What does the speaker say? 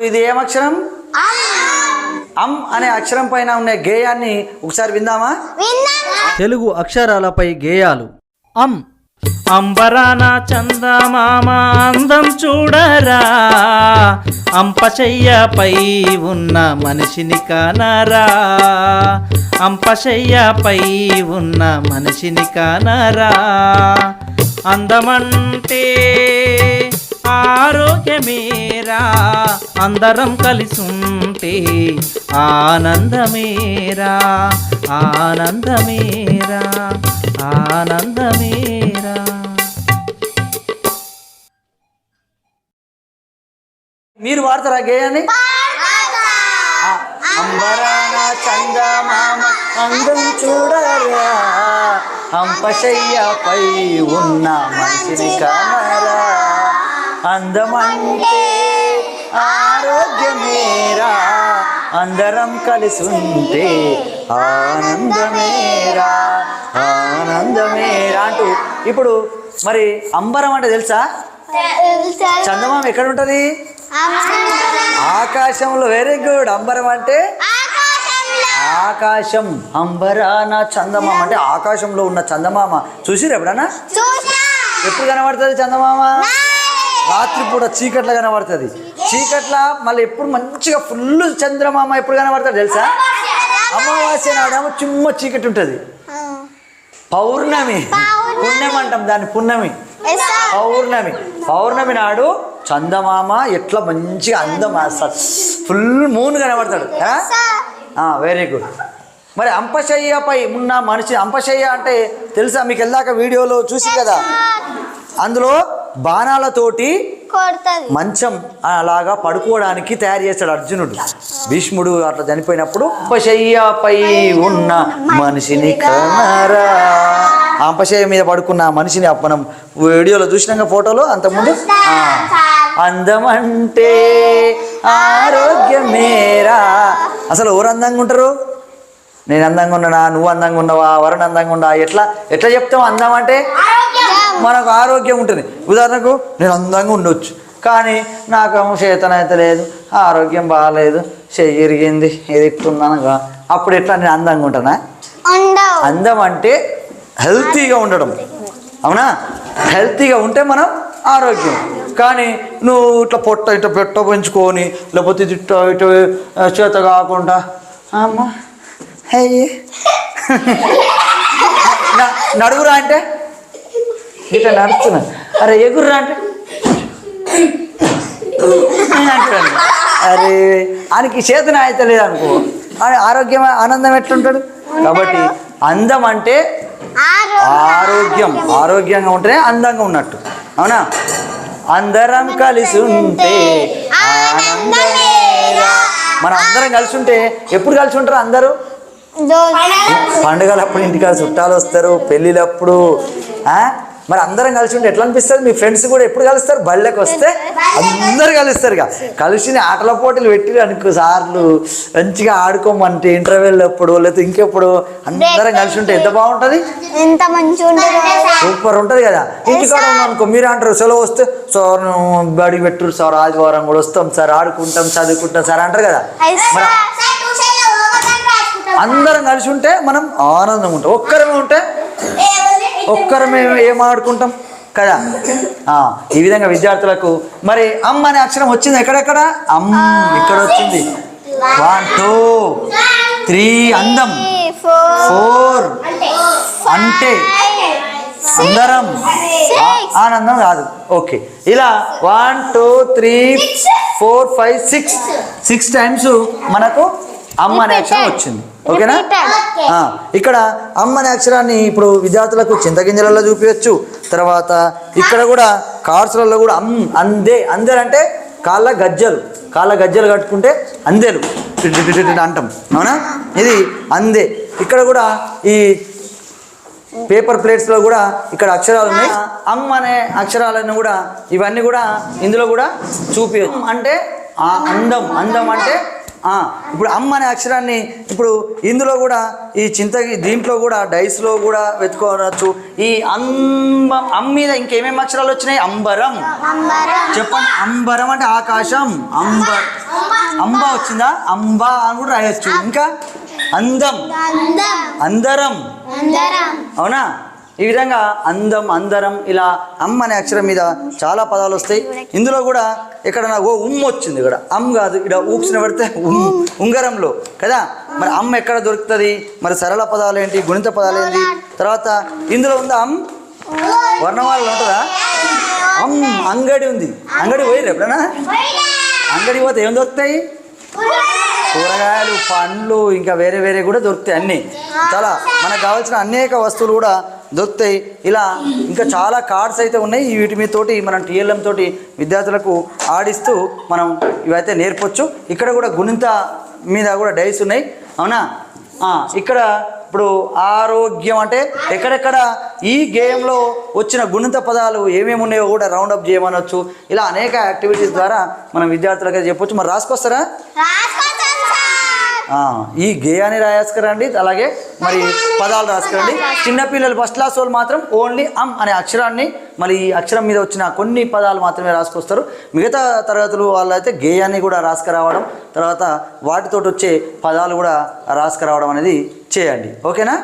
ఇది ఏం అక్షరం? అమ్ అనే అక్షరం పైన ఉన్న గేయాన్ని ఒకసారి విందామా? తెలుగు అక్షరాలపై గేయాలు. అమ్ అంబరాన చందమామ అందం చూడరా. అంపశయ్యపై ఉన్న మనిషిని కానరా. అంపశయ్యపై ఉన్న మనిషిని కానరా. అందమంటే ఆరోగ్యమేరా అందరం కలిసుంటే ఆనందమేరా ఆనందమేరా ఆనందమేరా. మీరు వాడతారా గేయాన్ని? ఆ, అంబరాన చందమామ అందం చూడరా అంపశయ్యపై ఉన్న మనిషిని కానరా అందమంటే ఆరోగ్యమేరా. అందరం కలిసి ఉంటే ఆనందమేరా. ఆనందమేరా అంటూ. ఇప్పుడు మరి అంబరం అంటే తెలుసా? చందమామ ఎక్కడ ఉంటది ఆకాశంలో. వెరీ గుడ్ అంబరం అంటే? ఆకాశం. అంబరాన చందమామ. అంటే ఆకాశంలో ఉన్న చందమామ. చూసిరు ఎప్పుడన్నా? ఎప్పుడు కనబడుతుంది చందమామ? రాత్రి పూట చీకట్ల కనబడుతుంది. చీకట్ల మళ్ళీ ఎప్పుడు మంచిగా ఫుల్ చంద్రమామ ఎప్పుడు కనబడతాడు తెలుసా? అమావాస్య నాడేమో చిమ్మ చీకటి ఉంటుంది. పౌర్ణమి. పుణ్యం అంటాం దాన్ని పున్నమి పౌర్ణమి. పౌర్ణమి నాడు చందమామ ఎట్లా మంచిగా అందం ఫుల్ మూన్ కనబడతాడు. వెరీ గుడ్ మరి అంపశయ్యపై ఉన్న మనిషి అంపశయ్య అంటే తెలుసా? మీకు వెళ్ళాక వీడియోలో చూసి కదా? అందులో బాణాలతోటి మంచం అలాగా పడుకోవడానికి తయారు చేస్తాడు అర్జునుడు. భీష్ముడు అట్లా చనిపోయినప్పుడు అంపశయ్యపై ఉన్న మనిషిని కనరా. అంపశయ్య మీద పడుకున్న మనిషిని మనం వీడియోలో చూసినాక ఫోటోలో అంతకుముందు? అందమంటే ఆరోగ్యమేరా. అసలు ఎవరు అందంగా ఉంటారు? నేను అందంగా ఉన్నానా? నువ్వు అందంగా ఉన్నావా? వరుణ్ అందంగా ఉండా ఎట్లా? ఎట్లా చెప్తావు అందం అంటే? మనకు ఆరోగ్యం ఉంటుంది. ఉదాహరణకు నేను అందంగా ఉండొచ్చు. కానీ నాకేమో చేతన అయితే లేదు ఆరోగ్యం బాగాలేదు చెయ్యి ఇరిగింది ఇది ఇట్టున్నానుగా అప్పుడు ఎట్లా నేను అందంగా ఉంటానా? అందం. అంటే హెల్తీగా ఉండడం. అవునా? హెల్తీగా ఉంటే మనం ఆరోగ్యం. కానీ నువ్వు ఇట్లా పొట్ట ఇట్లా పెట్ట పెంచుకొని లేకపోతే ఇట్ట ఇటు చేత కాకుండా అమ్మ అయ్యి. న- నడువురా అంటే? ఇట్లా నడుస్తున్నా. అరే ఎగుర్రా అంటే. అంటాడు. అరే ఆయనకి చేతన అయితే లేదనుకో ఆయన ఆరోగ్యం ఆనందం ఎట్లుంటాడు? కాబట్టి అందం అంటే ఆరోగ్యం. ఆరోగ్యంగా ఉంటేనే అందంగా ఉన్నట్టు. అవునా? అందరం కలిసి ఉంటే. మనం అందరం కలిసి ఉంటే ఎప్పుడు కలిసి ఉంటారు అందరూ పండుగలప్పుడు ఇంటికాడ చుట్టాలు వస్తారు పెళ్ళిళ్ళప్పుడు ఆ? మరి అందరం కలిసి ఉంటే ఎట్లా అనిపిస్తుంది? మీ ఫ్రెండ్స్ కూడా ఎప్పుడు కలుస్తారు? బళ్ళకి వస్తే అందరు కలుస్తారు ఇక. కలిసి ఆటల పోటీలు పెట్టి అనుకో సార్లు. మంచిగా ఆడుకోమంటే ఇంటర్వెల్ అప్పుడు లేకపోతే ఇంకెప్పుడు అందరం కలిసి ఉంటే ఎంత బాగుంటుంది? ఎంత మంచిగా ఉంటుంది. సూపర్ ఉంటుంది కదా. ఇంటికాడ అనుకో మీరు అంటారు సెలవు వస్తే సార్ బడి పెట్టురు సార్ ఆదివారం కూడా వస్తాం సార్ ఆడుకుంటాం చదువుకుంటాం సార్ అంటారు కదా. అందరం కలిసి ఉంటే మనం ఆనందంగా ఉంటాం. ఒక్కరమే ఉంటే ఒక్కరమే ఏం ఆడుకుంటాం? కదా? ఈ విధంగా విద్యార్థులకు మరి అమ్మ అనే అక్షరం వచ్చింది ఎక్కడెక్కడ? అమ్ ఇక్కడ వచ్చింది. వన్ టూ త్రీ అందం. ఫోర్ అంటే అందరం. ఆనందం కాదు. ఓకే ఇలా one two three four five six six times మనకు అమ్మ అనే అక్షరం వచ్చింది. ఓకేనా? ఇక్కడ అమ్మ అనే అక్షరాన్ని ఇప్పుడు విద్యార్థులకు చింతగింజలలో చూపించచ్చు తర్వాత ఇక్కడ కూడా కార్డ్స్లలో కూడా అమ్ అందే. అందరంటే కాళ్ళ గజ్జలు. కాళ్ళ గజ్జలు కట్టుకుంటే అందెలు. అంటాం. అవునా? ఇది అందే. ఇక్కడ కూడా ఈ పేపర్ ప్లేట్స్లో కూడా ఇక్కడ అక్షరాలు ఉన్నాయి. అమ్ అనే అక్షరాలను కూడా ఇవన్నీ కూడా ఇందులో కూడా చూపించచ్చు అంటే ఆ అందం. అందం అంటే ఇప్పుడు అమ్ అనే అక్షరాన్ని ఇప్పుడు ఇందులో కూడా ఈ చింతకి దీంట్లో కూడా డైస్లో కూడా వెతుకోవచ్చు. ఈ అంబ అమ్ మీద ఇంకేమేమి అక్షరాలు వచ్చినాయి? అంబరం. చెప్పండి. అంబరం అంటే ఆకాశం. అంబర్ అంబ వచ్చిందా? అంబ అని కూడా రాయొచ్చు. ఇంకా అందం. అందం. అందరం. అందరం. అవునా? ఈ విధంగా అందం అందరం ఇలా అమ్మ అనే అక్షరం మీద చాలా పదాలు వస్తాయి. ఇందులో కూడా ఇక్కడ నాకు ఓ ఉమ్ వచ్చింది ఇక్కడ. అమ్ కాదు ఇక్కడ ఊక్సిన పడితే ఉమ్ ఉంగరంలో. కదా? మరి అమ్మ ఎక్కడ దొరుకుతుంది? మరి సరళ పదాలు ఏంటి గుణిత పదాలు ఏంటి తర్వాత ఇందులో ఉందా అమ్? వర్ణమాలలో ఉంటుందా? అమ్ అంగడి ఉంది. అంగడి పోయి ఎప్పుడైనా? అంగడి పోతే ఏం దొరుకుతాయి? కూరగాయలు పండ్లు ఇంకా వేరే వేరే కూడా దొరుకుతాయి అన్నీ. చాలా మనకు కావాల్సిన అనేక వస్తువులు కూడా దొరుకుతాయి. ఇలా ఇంకా చాలా కార్డ్స్ అయితే ఉన్నాయి. వీటి మీద తోటి మనం టీఎల్ఎం తోటి విద్యార్థులకు ఆడిస్తూ మనం ఇవైతే నేర్పొచ్చు. ఇక్కడ కూడా గుణింత మీద కూడా డైస్ ఉన్నాయి. అవునా? ఇక్కడ ఇప్పుడు ఆరోగ్యం అంటే ఎక్కడెక్కడ ఈ గేమ్లో వచ్చిన గుణిత పదాలు ఏమేమి ఉన్నాయో కూడా రౌండ్ అప్ చేయమనొచ్చు. ఇలా అనేక యాక్టివిటీస్ ద్వారా మనం విద్యార్థులకి చెప్పొచ్చు. మరి రాసుకొస్తారా? ఈ గేయాన్ని రాసుకురండి అలాగే మరి పదాలు రాసుకురండి. చిన్నపిల్లలు ఫస్ట్ క్లాస్ వాళ్ళు మాత్రం ఓన్లీ అమ్ అనే అక్షరాన్ని మరి ఈ అక్షరం మీద వచ్చిన కొన్ని పదాలు మాత్రమే రాసుకొస్తారు. మిగతా తరగతులు వాళ్ళైతే గేయాన్ని కూడా రాసుకురావడం తర్వాత వాటితోటి వచ్చే పదాలు కూడా రాసుకురావడం అనేది చేయండి. ఓకేనా?